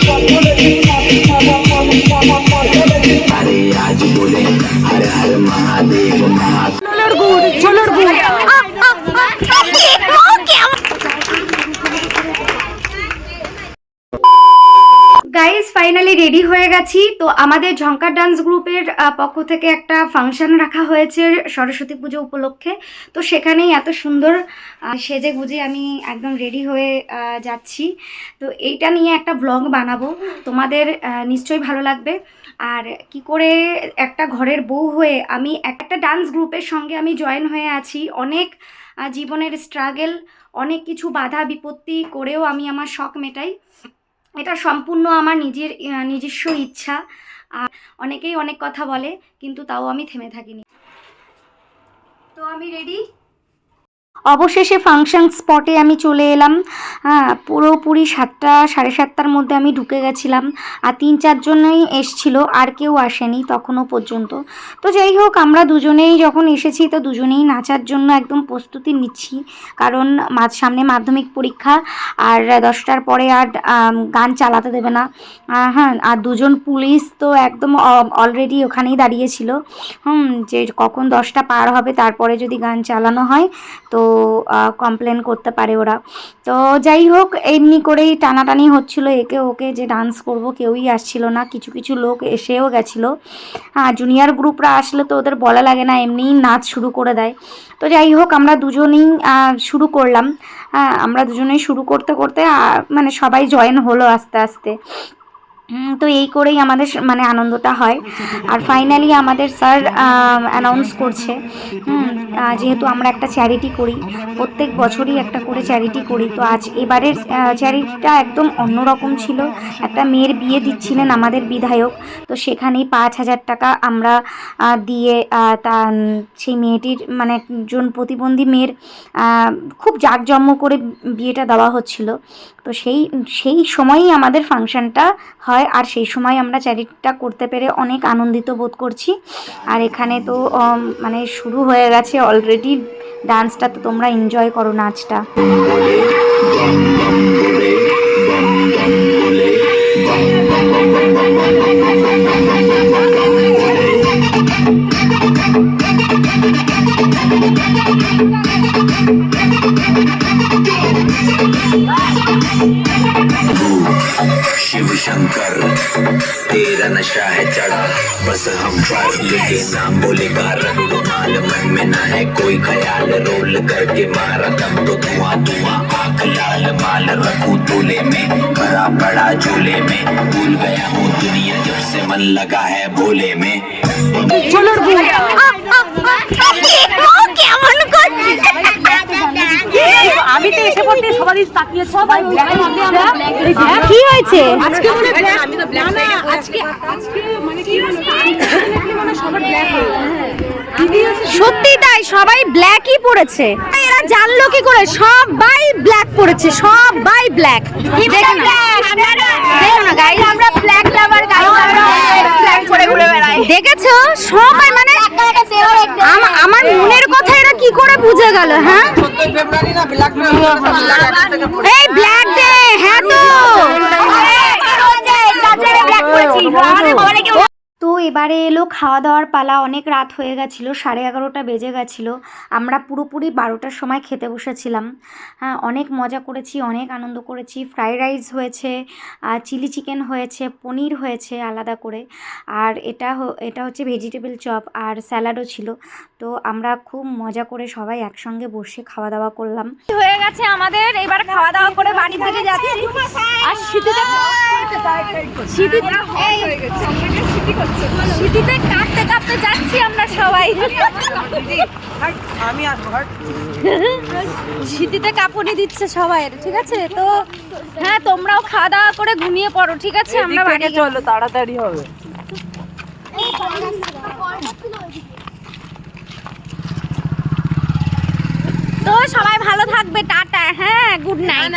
কখনো finally ready হয়ে গেছি। তো আমাদের ঝঙ্কার ডান্স গ্রুপের পক্ষ থেকে একটা ফাংশন রাখা হয়েছে সরস্বতী পুজো উপলক্ষে। তো সেখানেই এত সুন্দর সেজে গুজে আমি একদম রেডি হয়ে যাচ্ছি। তো এইটা নিয়ে একটা ব্লগ বানাবো। তোমাদের নিশ্চয়ই ভালো লাগবে। আর কি করে একটা ঘরের বউ হয়ে আমি একটা ডান্স গ্রুপের সঙ্গে আমি জয়েন হয়ে আছি। অনেক জীবনের স্ট্রাগেল অনেক কিছু বাধা বিপত্তি করেও আমি আমার শখ মেটাই। এটা সম্পূর্ণ আমার নিজের নিজস্ব ইচ্ছা। আর অনেকেই অনেক কথা বলে, কিন্তু তাও আমি থেমে থাকিনি। তো আমি রেডি অবশেষে ফাংশন স্পটে আমি চলে এলাম। হ্যাঁ পুরোপুরি সাতটা, সাড়ে সাতটার মধ্যে আমি ঢুকে গেছিলাম। আর তিন চারজনই এসছিল, আর কেউ আসেনি তখনও পর্যন্ত। তো যাই হোক, আমরা দুজনেই যখন এসেছি, তো দুজনেই নাচার জন্য একদম প্রস্তুতি নিচ্ছি। কারণ মাঝ, সামনে মাধ্যমিক পরীক্ষা, আর দশটার পরে আর গান চালাতে দেবে না। হ্যাঁ আর দুজন পুলিশ তো একদম অলরেডি ওখানেই দাঁড়িয়েছিল হুম, যে কখন দশটা পার হবে, তারপরে যদি গান চালানো হয়, তো কমপ্লেন করতে পারে ওরা। তো যাই হোক, এমনি করেই টানাটানি হচ্ছিল। একে ওকে যে ডান্স করব, কেউই আসছিল না। কিছু কিছু লোক এসেও গেছিল। হ্যাঁ জুনিয়র গ্রুপরা আসলে তো ওদের বলা লাগে না, এমনিই নাচ শুরু করে দেয়। তো যাই হোক, আমরা দুজনেই শুরু করলাম। হ্যাঁ আমরা দুজনেই শুরু করতে করতে মানে সবাই জয়েন হলো আস্তে আস্তে। তো এই করেই আমাদের মানে আনন্দটা হয়। আর ফাইনালি আমাদের স্যার অ্যানাউন্স করছে। যেহেতু আমরা একটা চ্যারিটি করি, প্রত্যেক বছরই একটা করে চ্যারিটি করি। তো আজ এবারের চ্যারিটিটা একদম অন্যরকম ছিল। একটা মেয়ের বিয়ে দিচ্ছিলেন আমাদের বিধায়ক। তো সেখানেই পাঁচ হাজার টাকা আমরা দিয়ে তা সেই মেয়েটির মানে একজন প্রতিবন্ধী মেয়ের খুব জাঁকজম্য করে বিয়েটা দেওয়া হচ্ছিল। তো সেই সেই সময়ই আমাদের ফাংশনটা হয়। যায়। আর সেই সময় আমরা চ্যারিটিটা করতে পেরে অনেক আনন্দিত বোধ করছি। আর এখানে তো মানে শুরু হয়ে গেছে অলরেডি ডান্সটা তো তোমরা এনজয় করো নাচটা। Thank you. बस हम ड्राइव लेके नाम बोलेगा रगड़ो माल मन में ना है कोई ख्याल रोल करके मारा दम तो धुआं धुआं आंख लाल माल रखू दूल्हे में भरा पड़ा झूले में भूल गया हूँ दुनिया जब से मन लगा है भोले में ছোলোর গুড় আমি তো এসে পড়তে সবাই তাকিয়ে সবাই কি হয়েছে? আজকে মনে আমি তো ব্ল্যাক না আজকে আজকে মানে কি মানে সবার ব্ল্যাক সত্যি তাই সবাই ব্ল্যাকই পড়েছে। এরা জানলো কি করে? সবাই ব্ল্যাক পড়েছে সবাই ব্ল্যাক দেখো না গাইস আমরা ব্ল্যাক লাভার গাইস আমরা ব্ল্যাক পরে ঘুরে বেড়াই। দেখেছ? সবাই মানে আমার মনের কথা এরা কি করে বুঝে গেল হ্যাঁ? এই ব্ল্যাক ডে হ্যাঁ তো তো এবারে এলো খাওয়া দাওয়ার পালা। অনেক রাত হয়ে গেছিল সাড়ে এগারোটা বেজে গেছিল। আমরা পুরোপুরি বারোটার সময় খেতে বসেছিলাম। হ্যাঁ অনেক মজা করেছি অনেক আনন্দ করেছি। ফ্রাইড রাইস হয়েছে চিলি চিকেন হয়েছে পনির হয়েছে আলাদা করে। আর এটা এটা হচ্ছে ভেজিটেবল চপ আর স্যালাডও ছিল। তো আমরা খুব মজা করে সবাই একসঙ্গে বসে খাওয়া দাওয়া করলাম। হয়ে গেছে আমাদের এবার খাওয়া দাওয়া করে বাড়ি থেকে যাচ্ছি। আর শীতিতে কাঁপতে কাঁপতে যাচ্ছি আমরা সবাই। আমি শীতিতে কাঁপুনি দিচ্ছে সবাই ঠিক আছে? তো হ্যাঁ তোমরাও খাওয়া দাওয়া করে ঘুমিয়ে পড়ো ঠিক আছে? আমরা বাড়ি চলো তাড়াতাড়ি হবে। তো সবাই ভালো থাকবে টাটা হ্যাঁ গুড নাইট